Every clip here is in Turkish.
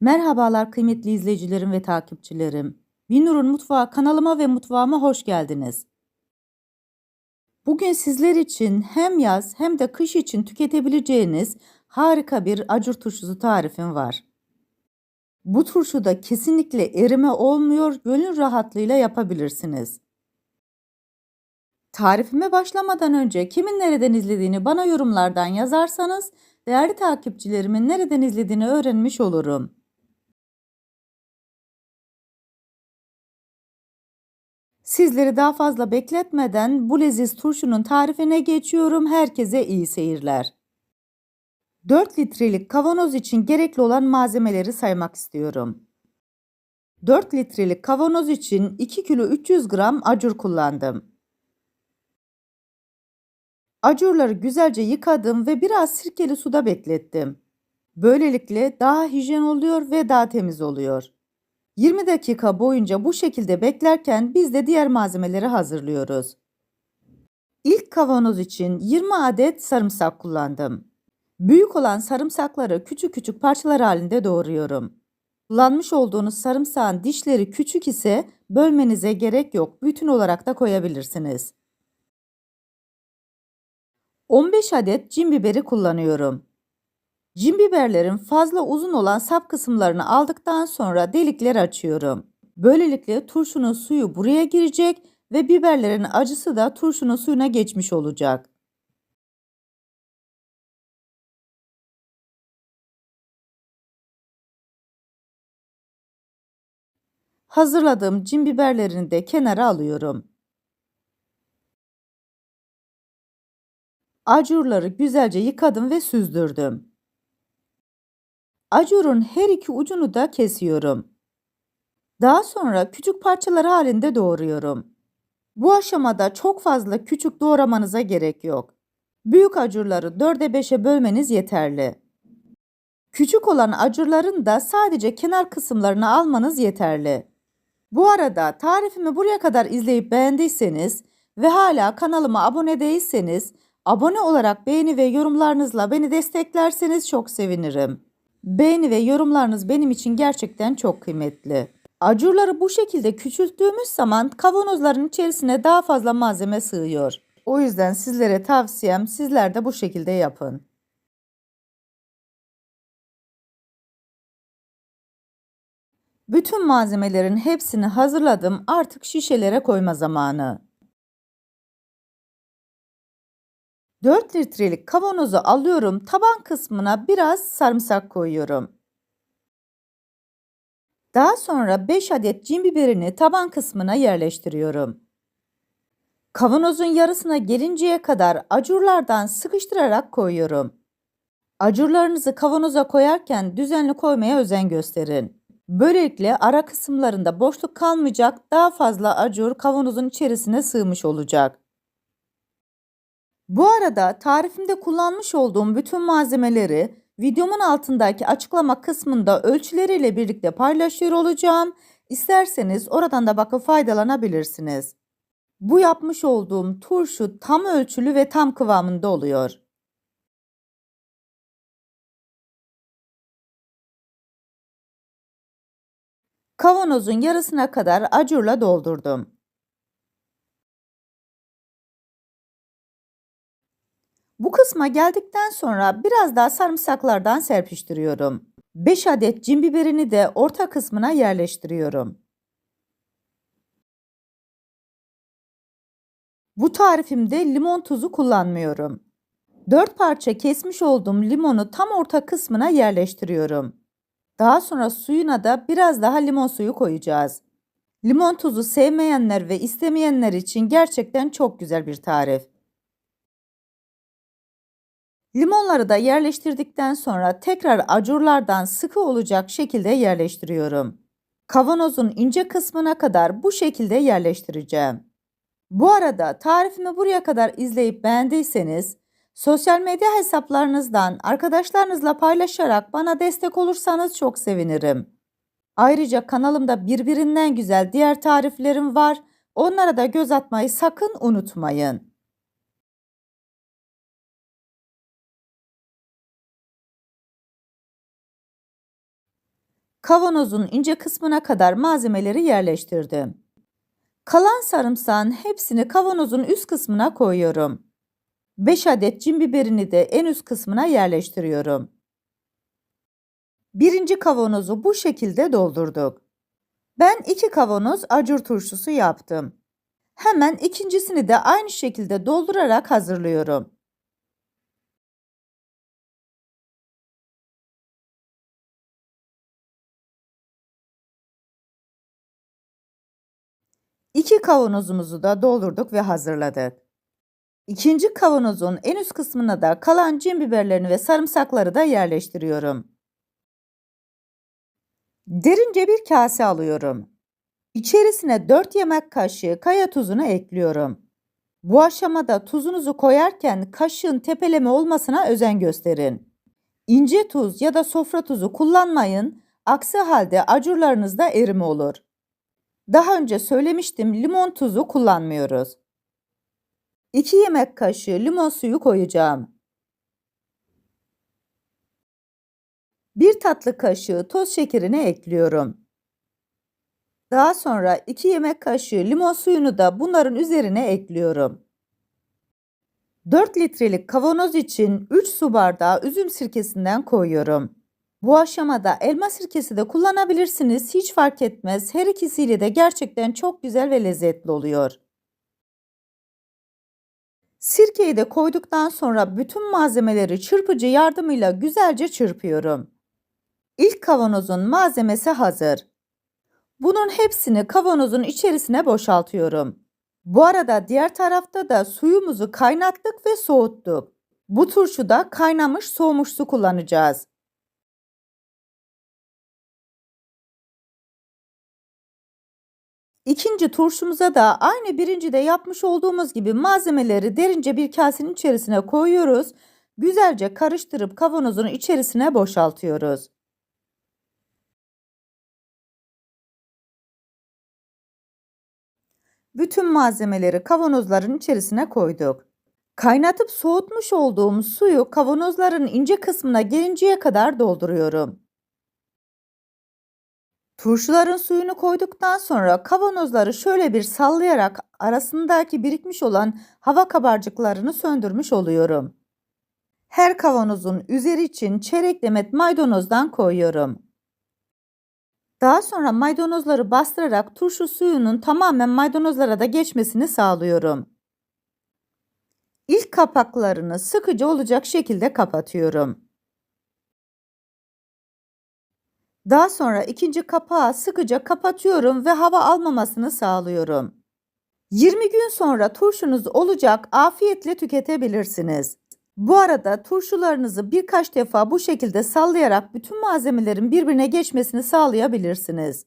Merhabalar kıymetli izleyicilerim ve takipçilerim. Binur'un Mutfağı kanalıma ve mutfağıma hoş geldiniz. Bugün sizler için hem yaz hem de kış için tüketebileceğiniz harika bir acur turşusu tarifim var. Bu turşuda kesinlikle erime olmuyor, gönül rahatlığıyla yapabilirsiniz. Tarifime başlamadan önce kimin nereden izlediğini bana yorumlardan yazarsanız değerli takipçilerimin nereden izlediğini öğrenmiş olurum. Sizleri daha fazla bekletmeden bu leziz turşunun tarifine geçiyorum. Herkese iyi seyirler. 4 litrelik kavanoz için gerekli olan malzemeleri saymak istiyorum. 4 litrelik kavanoz için 2 kilo 300 gram acur kullandım. Acurları güzelce yıkadım ve biraz sirkeli suda beklettim. Böylelikle daha hijyen oluyor ve daha temiz oluyor. 20 dakika boyunca bu şekilde beklerken biz de diğer malzemeleri hazırlıyoruz. İlk kavanoz için 20 adet sarımsak kullandım. Büyük olan sarımsakları küçük küçük parçalar halinde doğruyorum. Kullanmış olduğunuz sarımsağın dişleri küçük ise bölmenize gerek yok. Bütün olarak da koyabilirsiniz. 15 adet cin biberi kullanıyorum. Cin biberlerin fazla uzun olan sap kısımlarını aldıktan sonra delikler açıyorum. Böylelikle turşunun suyu buraya girecek ve biberlerin acısı da turşunun suyuna geçmiş olacak. Hazırladığım cin biberlerini de kenara alıyorum. Acurları güzelce yıkadım ve süzdürdüm. Acurun her iki ucunu da kesiyorum. Daha sonra küçük parçalar halinde doğruyorum. Bu aşamada çok fazla küçük doğramanıza gerek yok. Büyük acurları 4'e 5'e bölmeniz yeterli. Küçük olan acurların da sadece kenar kısımlarını almanız yeterli. Bu arada tarifimi buraya kadar izleyip beğendiyseniz ve hala kanalıma abone değilseniz abone olarak beğeni ve yorumlarınızla beni desteklerseniz çok sevinirim. Beğeni ve yorumlarınız benim için gerçekten çok kıymetli. Acurları bu şekilde küçülttüğümüz zaman kavanozların içerisine daha fazla malzeme sığıyor. O yüzden sizlere tavsiyem sizler de bu şekilde yapın. Bütün malzemelerin hepsini hazırladım. Artık şişelere koyma zamanı. 4 litrelik kavanozu alıyorum. Taban kısmına biraz sarımsak koyuyorum. Daha sonra 5 adet cin biberini taban kısmına yerleştiriyorum. Kavanozun yarısına gelinceye kadar acurlardan sıkıştırarak koyuyorum. Acurlarınızı kavanoza koyarken düzenli koymaya özen gösterin. Böylelikle ara kısımlarında boşluk kalmayacak, daha fazla acur kavanozun içerisine sığmış olacak. Bu arada tarifimde kullanmış olduğum bütün malzemeleri videomun altındaki açıklama kısmında ölçüleriyle birlikte paylaşıyor olacağım. İsterseniz oradan da bakıp faydalanabilirsiniz. Bu yapmış olduğum turşu tam ölçülü ve tam kıvamında oluyor. Kavanozun yarısına kadar acurla doldurdum. Bu kısma geldikten sonra biraz daha sarımsaklardan serpiştiriyorum. 5 adet cin biberini de orta kısmına yerleştiriyorum. Bu tarifimde limon tuzu kullanmıyorum. 4 parça kesmiş olduğum limonu tam orta kısmına yerleştiriyorum. Daha sonra suyuna da biraz daha limon suyu koyacağız. Limon tuzu sevmeyenler ve istemeyenler için gerçekten çok güzel bir tarif. Limonları da yerleştirdikten sonra tekrar acurlardan sıkı olacak şekilde yerleştiriyorum. Kavanozun ince kısmına kadar bu şekilde yerleştireceğim. Bu arada tarifimi buraya kadar izleyip beğendiyseniz sosyal medya hesaplarınızdan arkadaşlarınızla paylaşarak bana destek olursanız çok sevinirim. Ayrıca kanalımda birbirinden güzel diğer tariflerim var. Onlara da göz atmayı sakın unutmayın. Kavanozun ince kısmına kadar malzemeleri yerleştirdim. Kalan sarımsağın hepsini kavanozun üst kısmına koyuyorum. 5 adet cin biberini de en üst kısmına yerleştiriyorum. Birinci kavanozu bu şekilde doldurduk. Ben iki kavanoz acur turşusu yaptım. Hemen ikincisini de aynı şekilde doldurarak hazırlıyorum. İki kavanozumuzu da doldurduk ve hazırladık. İkinci kavanozun en üst kısmına da kalan cin biberlerini ve sarımsakları da yerleştiriyorum. Derince bir kase alıyorum. İçerisine 4 yemek kaşığı kaya tuzunu ekliyorum. Bu aşamada tuzunuzu koyarken kaşığın tepeleme olmasına özen gösterin. İnce tuz ya da sofra tuzu kullanmayın, aksi halde acurlarınızda erime olur. Daha önce söylemiştim limon tuzu kullanmıyoruz. 2 yemek kaşığı limon suyu koyacağım. 1 tatlı kaşığı toz şekerini ekliyorum. Daha sonra 2 yemek kaşığı limon suyunu da bunların üzerine ekliyorum. 4 litrelik kavanoz için 3 su bardağı üzüm sirkesinden koyuyorum. Bu aşamada elma sirkesi de kullanabilirsiniz. Hiç fark etmez. Her ikisiyle de gerçekten çok güzel ve lezzetli oluyor. Sirkeyi de koyduktan sonra bütün malzemeleri çırpıcı yardımıyla güzelce çırpıyorum. İlk kavanozun malzemesi hazır. Bunun hepsini kavanozun içerisine boşaltıyorum. Bu arada diğer tarafta da suyumuzu kaynattık ve soğuttuk. Bu turşuda kaynamış soğumuş su kullanacağız. İkinci turşumuza da aynı birincide yapmış olduğumuz gibi malzemeleri derince bir kasenin içerisine koyuyoruz. Güzelce karıştırıp kavanozun içerisine boşaltıyoruz. Bütün malzemeleri kavanozların içerisine koyduk. Kaynatıp soğutmuş olduğum suyu kavanozların ince kısmına gelinceye kadar dolduruyorum. Turşuların suyunu koyduktan sonra kavanozları şöyle bir sallayarak arasındaki birikmiş olan hava kabarcıklarını söndürmüş oluyorum. Her kavanozun üzeri için çeyrek demet maydanozdan koyuyorum. Daha sonra maydanozları bastırarak turşu suyunun tamamen maydanozlara da geçmesini sağlıyorum. İlk kapaklarını sıkıcı olacak şekilde kapatıyorum. Daha sonra ikinci kapağı sıkıca kapatıyorum ve hava almamasını sağlıyorum. 20 gün sonra turşunuz olacak afiyetle tüketebilirsiniz. Bu arada turşularınızı birkaç defa bu şekilde sallayarak bütün malzemelerin birbirine geçmesini sağlayabilirsiniz.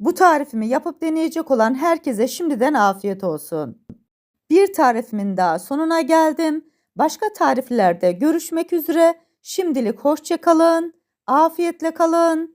Bu tarifimi yapıp deneyecek olan herkese şimdiden afiyet olsun. Bir tarifimin daha sonuna geldim. Başka tariflerde görüşmek üzere. Şimdilik hoşça kalın. Afiyetle kalın.